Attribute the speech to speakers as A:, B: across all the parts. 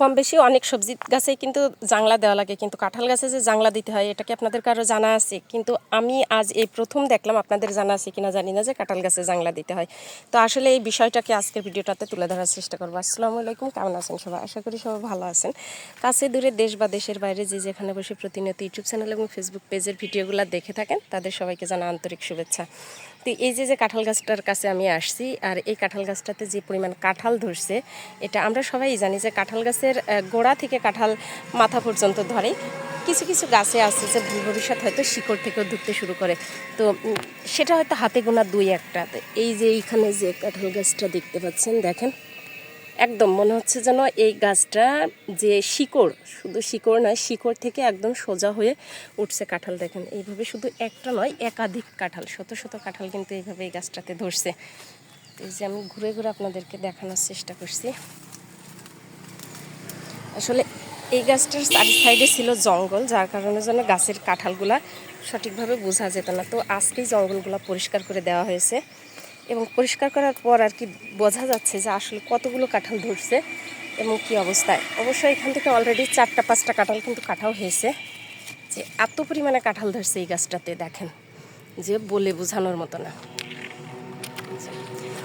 A: কম বেশি অনেক সবজি গাছে কিন্তু জাংলা দেওয়া লাগে, কিন্তু কাঁঠাল গাছে যে জাংলা দিতে হয়, এটা কি আপনাদের কারও জানা আছে? কিন্তু আমি আজ এই প্রথম দেখলাম, আপনাদের জানা আছে কিনা জানি না যে কাঁঠাল গাছে জাংলা দিতে হয়। তো আসলে এই বিষয়টাকে আজকের ভিডিওটাতে তুলে ধরার চেষ্টা করব। আসসালামু আলাইকুম, কেমন আছেন সবাই? আশা করি সবাই ভালো আছেন। কাছে দূরে দেশ বা দেশের বাইরে যে যেখানে বসে প্রতিনিয়ত ইউটিউব চ্যানেল এবং ফেসবুক পেজের ভিডিওগুলো দেখে থাকেন, তাদের সবাইকে জানা আন্তরিক শুভেচ্ছা। তো এই যে যে কাঁঠাল গাছটার কাছে আমি আসছি আর এই কাঁঠাল গাছটাতে যে পরিমাণ কাঁঠাল ধরছে, এটা আমরা সবাই জানি যে কাঁঠাল গাছের গোড়া থেকে কাঁঠাল মাথা পর্যন্ত ধরে। কিছু কিছু গাছে আছে যে ভবিষ্যৎ হয়তো শিকড় থেকেও ধরতে শুরু করে। তো সেটা হয়তো হাতে গোনা দুই একটা। এই যে এইখানে যে কাঁঠাল গাছটা দেখতে পাচ্ছেন, দেখেন। একদম, মনে হচ্ছে যেন এই গাছটা যে শিকড়, শুধু শিকড় নয়, শিকড় থেকে একদম সোজা হয়ে উঠছে কাঁঠাল, দেখেন। এইভাবে শুধু একটা নয়, একাধিক কাঁঠাল, শত শত কাঁঠাল কিন্তু এইভাবে এই গাছটাতে ধরছে। এই যে আমি ঘুরে ঘুরে আপনাদেরকে দেখানোর চেষ্টা করছি। আসলে এই গাছটার চারি সাইডে ছিল জঙ্গল, যার কারণে যেন গাছের কাঁঠালগুলা সঠিকভাবে বোঝা যেত না। তো আজকেই জঙ্গলগুলো পরিষ্কার করে দেওয়া হয়েছে। এবং পরিষ্কার করার পর আর কি বোঝা যাচ্ছে যে আসলে কতগুলো কাঁঠাল ধরছে এবং কি অবস্থায় অবশ্যই এখান থেকে অলরেডি চারটা, পাঁচটা কাঁঠাল কিন্তু কাঁঠাও হয়েছে। যে এত পরিমাণে কাঁঠাল ধরছে এই গাছটাতে, দেখেন। যে বলে বোঝানোর মতো না।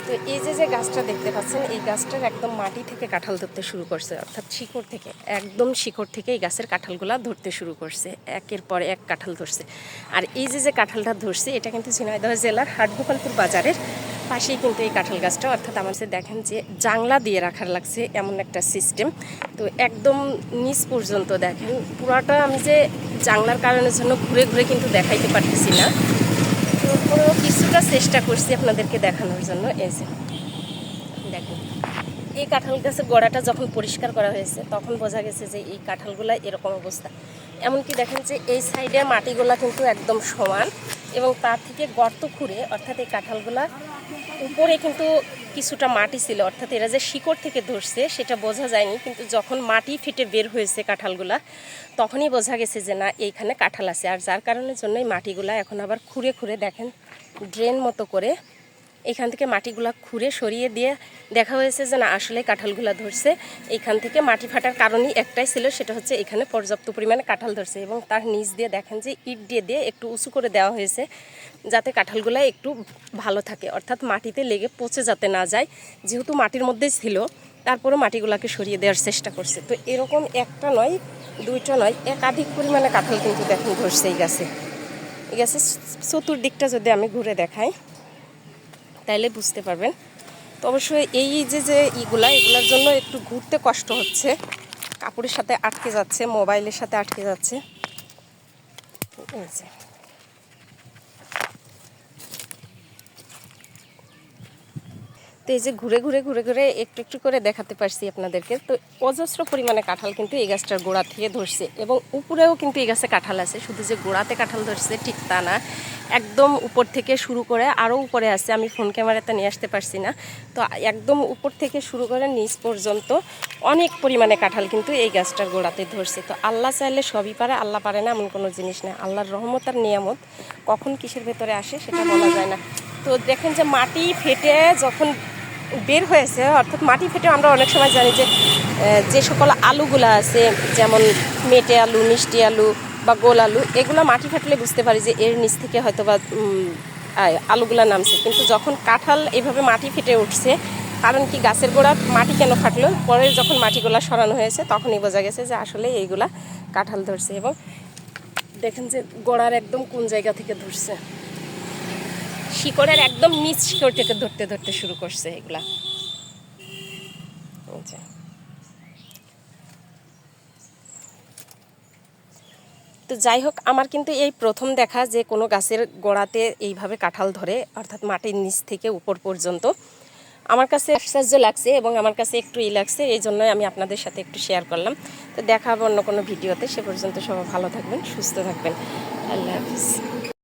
A: তো এই যে যে গাছটা দেখতে পাচ্ছেন, এই গাছটার একদম মাটি থেকে কাঁঠাল ধরতে শুরু করছে, অর্থাৎ শিকড় থেকে, একদম শিকড় থেকে এই গাছের কাঁঠালগুলা ধরতে শুরু করছে, একের পর এক কাঁঠাল ধরছে। আর এই যে যে কাঁঠালটা ধরছে, এটা কিন্তু ঝিনাইদহ জেলার হাটগোপালপুর বাজারের পাশেই কিন্তু এই কাঁঠাল গাছটা, অর্থাৎ আমার দেখেন যে, জাংলা দিয়ে রাখার লাগছে এমন একটা সিস্টেম তো একদম নিচ পর্যন্ত দেখেন, পুরাটা আমি যে, জাংলার কারণের জন্য ঘুরে ঘুরে কিন্তু দেখাইতে পারতেছি না। চেষ্টা করছি আপনাদেরকে দেখানোর জন্য। এই যে, দেখুন। এই কাঁঠাল গাছের গোড়াটা যখন পরিষ্কার করা হয়েছে, তখন বোঝা গেছে যে এই কাঁঠালগুলা এরকম অবস্থা। এমনকি দেখেন যে এই সাইডে মাটিগুলা কিন্তু একদম সমান এবং তার থেকে গর্ত খুঁড়ে অর্থাৎ এই কাঁঠালগুলা উপরে কিন্তু কিছুটা মাটি ছিল, অর্থাৎ এরা যে শিকড় থেকে ধরছে সেটা বোঝা যায়নি, কিন্তু যখন মাটি ফেটে বের হয়েছে কাঁঠালগুলা, তখনই বোঝা গেছে যে না, এইখানে কাঁঠাল আছে। আর যার কারণের জন্যই মাটিগুলা এখন আবার খুঁড়ে খুঁড়ে দেখেন ড্রেন মতো করে এখান থেকে মাটিগুলা খুঁড়ে সরিয়ে দিয়ে দেখা হয়েছে যে না, আসলে কাঁঠালগুলা ধরছে। এইখান থেকে মাটি ফাটার কারণই একটাই ছিল, সেটা হচ্ছে এখানে পর্যাপ্ত পরিমাণে কাঁঠাল ধরছে এবং তার নিচ দিয়ে দেখেন যে ইট দিয়ে দিয়ে একটু উঁচু করে দেওয়া হয়েছে, যাতে কাঁঠালগুলা একটু ভালো থাকে। অর্থাৎ মাটিতে লেগে পচে যাতে না যায়, যেহেতু মাটির মধ্যে ছিল তারপরে মাটিগুলাকে সরিয়ে দেওয়ার চেষ্টা করছে। তো এরকম একটা নয়, দুইটা নয়, একাধিক পরিমাণে কাঁঠাল কিন্তু দেখেন ধরছে এই গাছে। এই চতুর্দিকটা যদি আমি ঘুরে দেখাই, তাইলে বুঝতে পারবেন। তো অবশ্যই এই যে যে ইগুলা, এগুলার জন্য একটু ঘুরতে কষ্ট হচ্ছে। কাপড়ের সাথে আটকে যাচ্ছে, মোবাইলের সাথে আটকে যাচ্ছে। এই যে। তো এই যে ঘুরে ঘুরে ঘুরে ঘুরে একটু একটু করে দেখাতে পারছি আপনাদেরকে, তো অজস্র পরিমাণে কাঁঠাল কিন্তু এই গাছটার গোড়া থেকে ধরছে এবং উপরেও কিন্তু এই গাছে কাঁঠাল আছে, শুধু যে গোড়াতে কাঁঠাল ধরছে ঠিক তা না। একদম উপর থেকে শুরু করে আরও উপরে আছে, আমি ফোন ক্যামেরাতে নিয়ে আসতে পারছি না। তো একদম উপর থেকে শুরু করে নিচ পর্যন্ত অনেক পরিমাণে কাঁঠাল কিন্তু এই গাছটার গোড়াতে ধরছে। তো আল্লাহ চাইলে সবই পারে, আল্লাহ পারে না এমন কোনো জিনিস না আল্লাহর রহমত আর নিয়ামত কখন কিসের ভেতরে আসে সেটা বলা যায় না। তো দেখেন যে মাটি ফেটে যখন বের হয়েছে, অর্থাৎ মাটি ফেটে আমরা অনেক সময় জানি যে যে সকল আলুগুলো আছে, যেমন মেটে আলু, মিষ্টি আলু বা গোল আলু, এগুলো মাটি ফাটলে বুঝতে পারি যে এর নিচ থেকে হয়তো বা আলুগুলা নামছে। কিন্তু যখন কাঁঠাল এভাবে মাটি ফেটে উঠছে, কারণ কি গাছের গোড়া মাটি কেন ফাটলো? পরে যখন মাটিগুলা সরানো হয়েছে, তখনই বোঝা গেছে যে আসলে এইগুলা কাঁঠাল ধরছে এবং দেখেন যে গোড়ার একদম কোন জায়গা থেকে ধরছে। শিকড়ের একদম নিচ শিকড় থেকে ধরতে ধরতে শুরু করছে এগুলা। এই তো যাই হোক, আমার কিন্তু এই প্রথম দেখা যে কোনো গাছের গোড়াতে এইভাবে কাঁঠাল ধরে, অর্থাৎ মাটির নিচ থেকে উপর পর্যন্ত, আমার কাছে আশ্চর্য লাগছে এবং আমার কাছে একটু ই লাগছে, এই জন্যই আমি আপনাদের সাথে একটু শেয়ার করলাম। তো দেখা হবে অন্য কোনো ভিডিওতে, সে পর্যন্ত সবাই ভালো থাকবেন, সুস্থ থাকবেন। আল্লাহ হাফিজ।